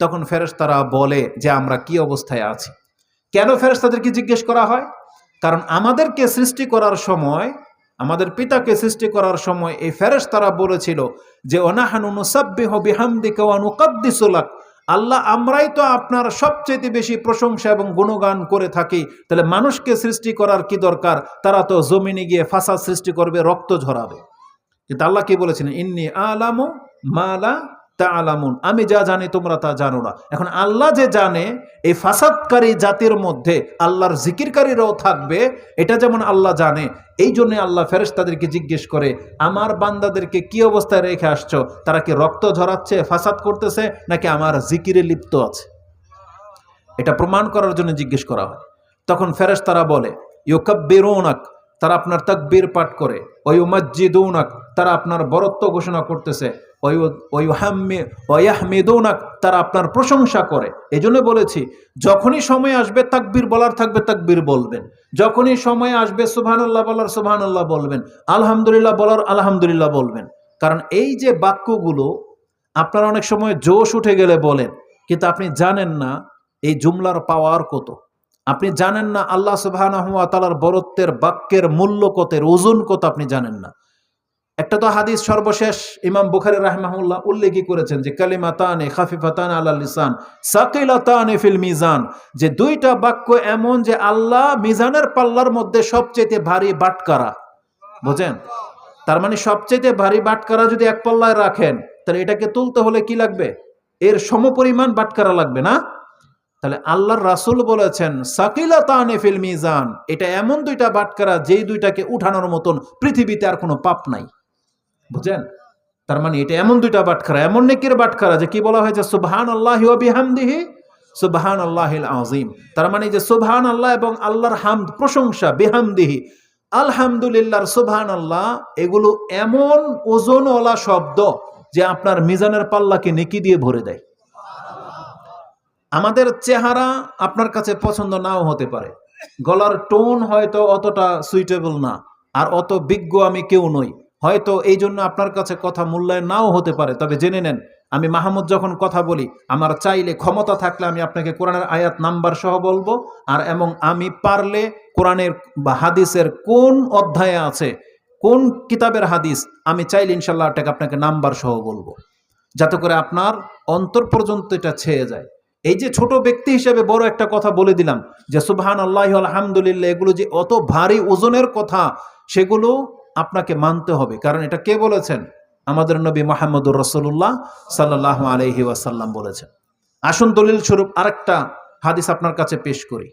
তখন ফেরেশতারা বলে যে, আমরা কি অবস্থায় আছি? কেন ফেরেশতাদেরকে জিজ্ঞেস করা হয়? কারণ আমাদেরকে সৃষ্টি করার সময়, আমাদের পিতাকে সৃষ্টি করার সময় এই ফেরেশতারা বলেছিল যে আল্লাহ আমরাই তো আপনার সবচেয়ে বেশি প্রশংসা এবং গুণগান করে থাকি। তাহলে মানুষকে সৃষ্টি করার কি দরকার? তারা তো জমিনে গিয়ে ফাসাদ সৃষ্টি করবে, রক্ত ঝরাবে। কিন্তু আল্লাহ কি বলেছেন? ইন্নি আলামু মালা তা আলামুন আমি যা জানি তোমরা তা জানো না। এখন আল্লাহ যে জানে, এই ফাসাদকারী জাতির মধ্যে আল্লাহর জিকিরকারীরাও থাকবে, এটা যেমন আল্লাহ জানে, এই জন্য আল্লাহ ফেরেশতাদেরকে জিজ্ঞেস করে, আমার বান্দাদেরকে কি অবস্থায় রেখে আসছো? তারা কি রক্ত ঝরাচ্ছে, ফাসাদ করতেছে, নাকি আমার জিকিরে লিপ্ত আছে? এটা প্রমাণ করার জন্য জিজ্ঞেস করা হয়। তখন ফেরেস তারা বলে, ইউকাব্বিরুনাক তারা আপনার তাকবীর পাঠ করে। ওয়ুমাজ্জিদুনাক, তারা আপনার বরত্ব ঘোষণা করতেছে। ওয়াহমিদুনাক, তারা আপনার প্রশংসা করে। এই জন্য বলেছি, যখনই সময় আসবে তাকবীর বলার থাকবে তাকবীর বলবেন। যখনই সময় আসবে সুবহানাল্লাহ বলার সুবহানাল্লাহ বলবেন। আলহামদুলিল্লাহ বলার আলহামদুলিল্লাহ বলবেন। কারণ এই যে বাক্যগুলো আপনার অনেক সময় জোশ উঠে গেলে বলেন, কিন্তু আপনি জানেন না, এই জুমলার পাওয়ার কত। আপনি জানেন না, আল্লাহ সুবাহ তালার বরত্বের বাক্যের মূল্য কতের ওজন কত আপনি জানেন না। একটা তো হাদিস সর্বশেষ, ইমাম বুখারি রাহমাহুল্লাহ উল্লেখই করেছেন যে, কালিমাতানে খাফিফাতান আল্লাহ লিসান, সাকিলাতানে ফিল মিজান যে দুইটা বাক্য এমন যে আল্লাহ মিজানের পাল্লার মধ্যে সবচেয়ে ভারী বাটকারা। বুঝেন? তার মানে সবচেয়ে ভারী বাটকারা যদি এক পাল্লায় রাখেন, তাহলে এটাকে তুলতে হলে কি লাগবে? এর সমপরিমাণ বাটকারা লাগবে না? তাহলে আল্লাহর রাসুল বলেছেন সাকিলা তানে ফিল মিজান। এটা এমন দুইটা বাটকারা যেই দুইটাকে উঠানোর মতন পৃথিবীতে আর কোনো পাপ নাই। বুঝেন তার মানে এটা এমন দুইটা বাটখারা, এমন নেকির বাটখারা যে কি বলা হয়েছে? সুবহান আল্লাহ বিহামদিহি সুবহান আল্লাহিল আজিম তার মানে যে সুবহান আল্লাহ এবং আল্লাহর হামদ, প্রশংসা, বেহামদিহি আলহামদুলিল্লাহর সুবহান আল্লাহ এগুলো এমন ওজনওয়ালা শব্দ যে আপনার মিজানের পাল্লাকে নেকি দিয়ে ভরে দেয়। আমাদের চেহারা আপনার কাছে পছন্দ নাও হতে পারে। গলার টোন হয়তো অতটা সুইটেবল না, আর অত বিজ্ঞ আমি কেউ নই। হয়তো এই জন্য আপনার কাছে কথা মূল্যায়ন নাও হতে পারে, তবে জেনে নেন, আমি মাহমুদ যখন কথা বলি, আমার চাইলে ক্ষমতা থাকলে আমি আপনাকে কোরআনের আয়াত নাম্বার সহ বলব, আর এবং আমি পারলে কোরআনের বা হাদিসের কোন অধ্যায়ে আছে, কোন কিতাবের হাদিস, আমি চাইলে ইনশাল্লাহ এটাকে আপনাকে নাম্বার সহ বলব। যাতে করে আপনার অন্তর পর্যন্ত এটা ছেয়ে যায়। এই যে ছোট ব্যক্তি হিসেবে বড় একটা কথা বলে দিলাম যে সুবহান আল্লাহ আলহামদুলিল্লাহ এগুলো যে অত ভারী ওজনের কথা, সেগুলো আপনাকে মানতে হবে। কারণ এটা কে বলেছেন? আমাদের নবী মোহাম্মদুর রসুল্লাহ সাল্লাহ আলহি ওয়াসাল্লাম বলেছেন। আসুন দলিল স্বরূপ আরেকটা হাদিস আপনার কাছে পেশ করি।